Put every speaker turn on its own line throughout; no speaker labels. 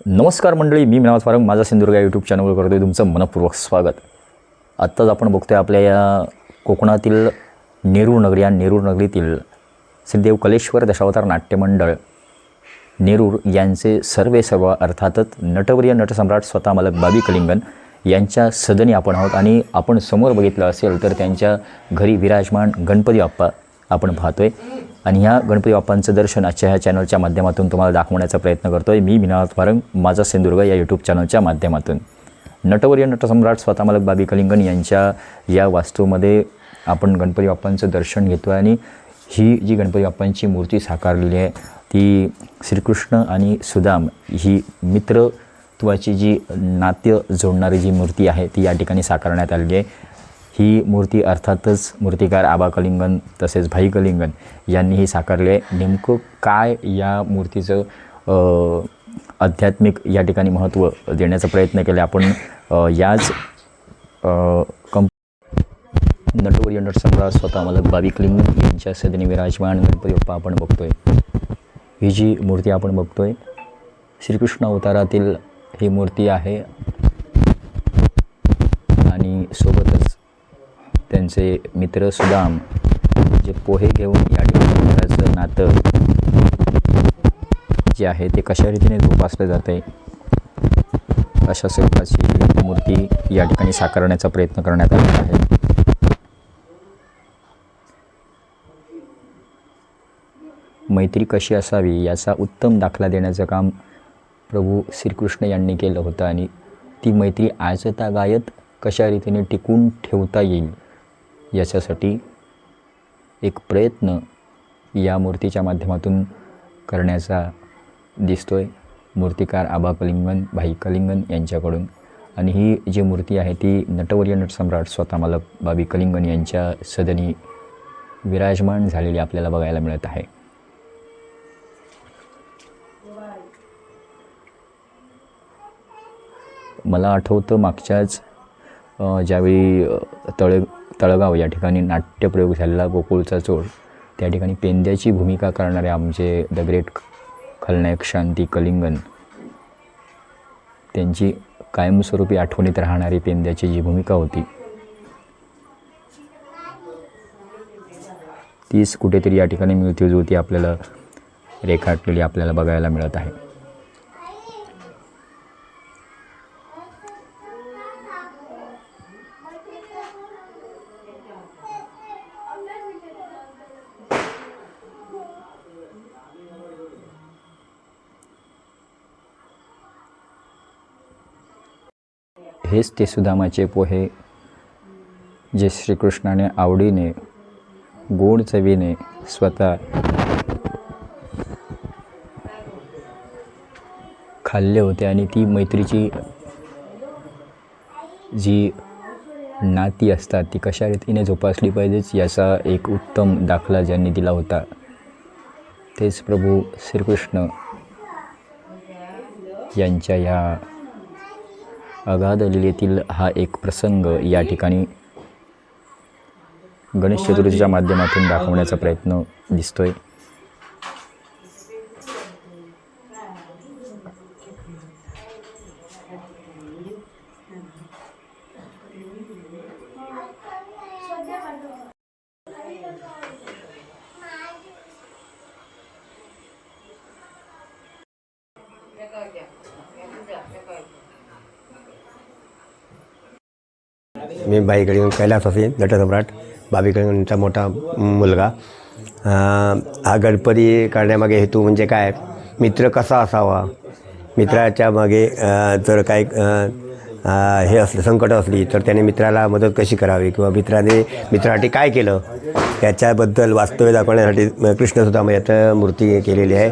नमस्कार मंडळी मी मिनाज फारंग. माझा सिंधुदुर्ग यूट्यूब चॅनलवर करतो आहे तुमचं मनपूर्वक स्वागत. आत्ताच आपण बघतोय आपल्या या कोकणातील नेरूळ नगरी या नेरूळ नगरीतील श्रीदेव कलेश्वर दशावतार नाट्यमंडळ नेरूर यांचे सर्वे सर्व अर्थातच नटवर्य नटसम्राट स्वतः मालक बाबी कलिंगन यांच्या सदनी आपण आहोत. आणि आपण समोर बघितलं असेल तर त्यांच्या घरी विराजमान गणपती बाप्पा आपण पाहतोय. आणि ह्या गणपती बाप्पांचं दर्शन आजच्या ह्या चॅनलच्या माध्यमातून तुम्हाला दाखवण्याचा प्रयत्न करतोय. मी विनाथ फारंग माझा सिंधुदुर्ग या यूट्यूब चॅनलच्या माध्यमातून. नटवर्य नटसम्राट स्वतः मालक बाबी कलिंगन यांच्या या वास्तूमध्ये आपण गणपती बाप्पांचं दर्शन घेतो आहे आणि ही जी गणपती बाप्पांची मूर्ती साकारलेली आहे ती श्रीकृष्ण आणि सुदाम ही मित्रत्वाची जी नाट्य जोडणारी जी मूर्ती आहे ती या ठिकाणी साकारण्यात आलेली आहे. ही मूर्ती अर्थातच मूर्तिकार आबा कलिंगन तसेच भाई कलिंगन यांनी ही साकारली. आहे नेमकं काय या मूर्तीचं आध्यात्मिक या ठिकाणी महत्त्व देण्याचा प्रयत्न केला? आपण याच कंप नटवर्य नटसम्राट स्वतः मला बाबी कलिंगन यांच्या सदनी विराजमान गणपती बाप्पा आपण बघतोय. ही जी मूर्ती आपण बघतोय श्रीकृष्ण अवतारातील ही मूर्ती आहे. आणि सोबत त्यांचे मित्र सुदाम जे पोहे घेऊन या ठिकाणी नातं जे आहे ते कशा रीतीने जोपासलं जाते आहे अशा स्वरूपाची मूर्ती या ठिकाणी साकारण्याचा प्रयत्न करण्यात आलेला आहे. मैत्री कशी असावी याचा उत्तम दाखला देण्याचं काम प्रभू श्रीकृष्ण यांनी केलं होतं आणि ती मैत्री आजता गायत कशा रीतीने टिकून ठेवता येईल? याच्यासाठी एक प्रयत्न या मूर्तीच्या माध्यमातून करण्याचा दिसतो आहे मूर्तिकार आबा कलिंगन भाई कलिंगन यांच्याकडून. आणि ही जी मूर्ती आहे ती नटवर्य नटसम्राट स्वतः मालक बाबी कलिंगन यांच्या सदनी विराजमान झालेली आपल्याला बघायला मिळत आहे. मला आठवतं मागच्याच ज्यावेळी तळे तळगाव या ठिकाणी नाट्यप्रयोग झालेला गोकुळचा चोळ त्या ठिकाणी पेंद्याची भूमिका करणारे आमचे द ग्रेट खलनायक शांती कलिंगन त्यांची कायमस्वरूपी आठवणीत राहणारी पेंद्याची जी भूमिका होती. तीच कुठेतरी या ठिकाणी मिळतीजुळती आपल्याला रेखाटलेली आपल्याला बघायला मिळत आहे. हेच ते सुदामाचे पोहे जे श्रीकृष्णाने आवडीने गोड चवीने स्वतः खाल्ले होते आणि ती मैत्रीची जी नाती असतात ती कशा रीतीने जोपासली पाहिजेच याचा एक उत्तम दाखला ज्यांनी दिला होता तेच प्रभू श्रीकृष्ण यांच्या या अगाध लिलेतील हा एक प्रसंग या ठिकाणी गणेश चतुर्थीच्या माध्यमातून दाखवण्याचा प्रयत्न दिसतोय.
मी बाईकडे कैलास असे नटसम्राट बाबीकडे मोठा मुलगा. हा गणपती करण्यामागे हेतू म्हणजे काय? मित्र कसा असावा? मित्राच्या मागे जर काही हे असलं संकट असली तर त्याने मित्राला मदत कशी करावी? किंवा मित्राने मित्रासाठी काय केलं? त्याच्याबद्दल वास्तव्य दाखवण्यासाठी कृष्णसुद्धा यात मूर्ती केलेली आहे.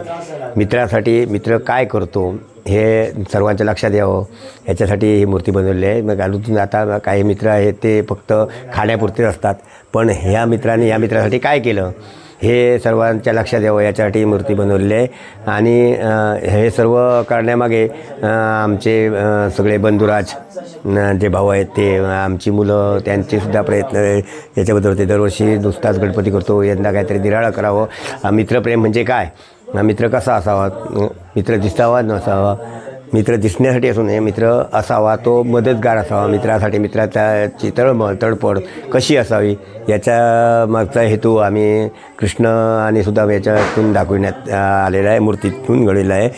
मित्रासाठी मित्र काय करतो? हे सर्वांच्या लक्षात यावं. ह्याच्यासाठी ही मूर्ती बनवलेली आहे. मग अजून आता काही मित्र आहेत ते फक्त खाण्यापुरते असतात. पण ह्या मित्राने या मित्रासाठी काय केलं? हे सर्वांच्या लक्षात यावं. याच्यासाठी मूर्ती बनवलेली आहे. आणि हे सर्व करण्यामागे आमचे सगळे बंधुराज जे भाऊ आहेत ते आमची मुलं त्यांचेसुद्धा प्रयत्न याच्याबद्दल होते दरवर्षी नुसताच गणपती करतो. यंदा काहीतरी निराळं करावं. मित्रप्रेम म्हणजे काय? हा मित्र कसा असावा? मित्र दिसावा नसावा? मित्र दिसण्यासाठी असू नये मित्र असावा तो मदतगार असावा. मित्रासाठी मित्राची तळमळ तळपड कशी असावी? याच्या मागचा हेतू आम्ही कृष्ण आणि सुद्धा याच्यातून दाखविण्यात आलेला आहे मूर्तीतून घडलेला आहे.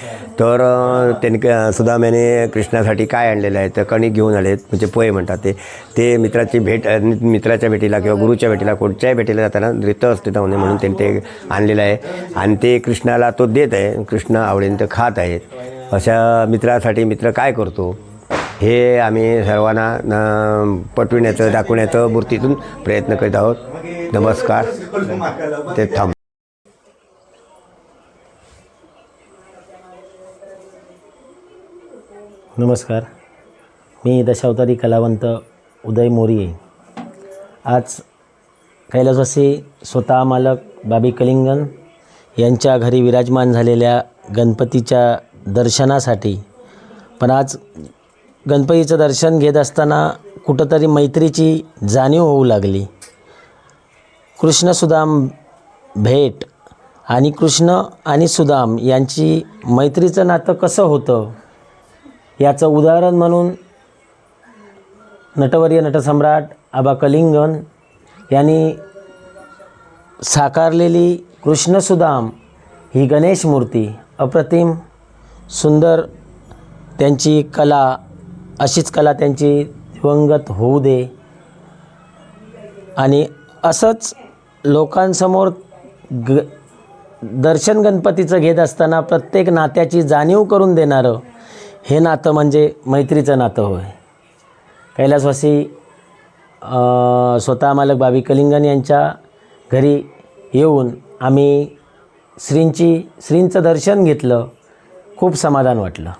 तर त्यांनी क- कृष्णासाठी काय आणलेलं आहे? तर कणिक घेऊन आलेत म्हणजे पोहे म्हणतात ते. ते मित्राची भेट मित्राच्या भेटीला किंवा गुरुच्या भेटीला कोणत्याही भेटीला जाताना रित असते धावणे म्हणून त्यांनी ते आणलेलं आहे. आणि ते कृष्णाला तो देत आहे. कृष्ण आवडीने ते खात आहेत. अशा मित्रासाठी मित्र काय करतो? हे आम्ही सर्वांना पटविण्याचं दाखवण्याचं मूर्तीतून प्रयत्न करीत आहोत. नमस्कार. ते थांब.
नमस्कार. मी दशावतारी कलावंत उदय मोरिये. आज कैलासवासी स्वतः मालक बाबी कलिंगन यांच्या घरी विराजमान झालेल्या गणपतीच्या दर्शनासाठी पण आज गणपतीचं दर्शन घेत असताना कुठंतरी मैत्रीची जाणीव होऊ लागली. कृष्ण सुदाम भेट आणि कृष्ण आणि सुदाम यांची मैत्रीचं नातं कसं होतं? याचं उदाहरण म्हणून नटवर्य नटसम्राट आबा कलिंगन यांनी साकारलेली कृष्णसुदाम ही गणेश मूर्ती अप्रतिम सुंदर त्यांची कला अशीच कला त्यांची दिवंगत होऊ दे. आणि असंच लोकांसमोर ग दर्शन गणपतीचं घेत असताना प्रत्येक नात्याची जाणीव करून देणारं हे नातं म्हणजे मैत्रीचं नातं होय. कैलासवासी स्वतः मालक बाबी कलिंगन यांच्या घरी येऊन आम्ही श्रींची श्रींचं दर्शन घेतलं. खूप समाधान वाटलं.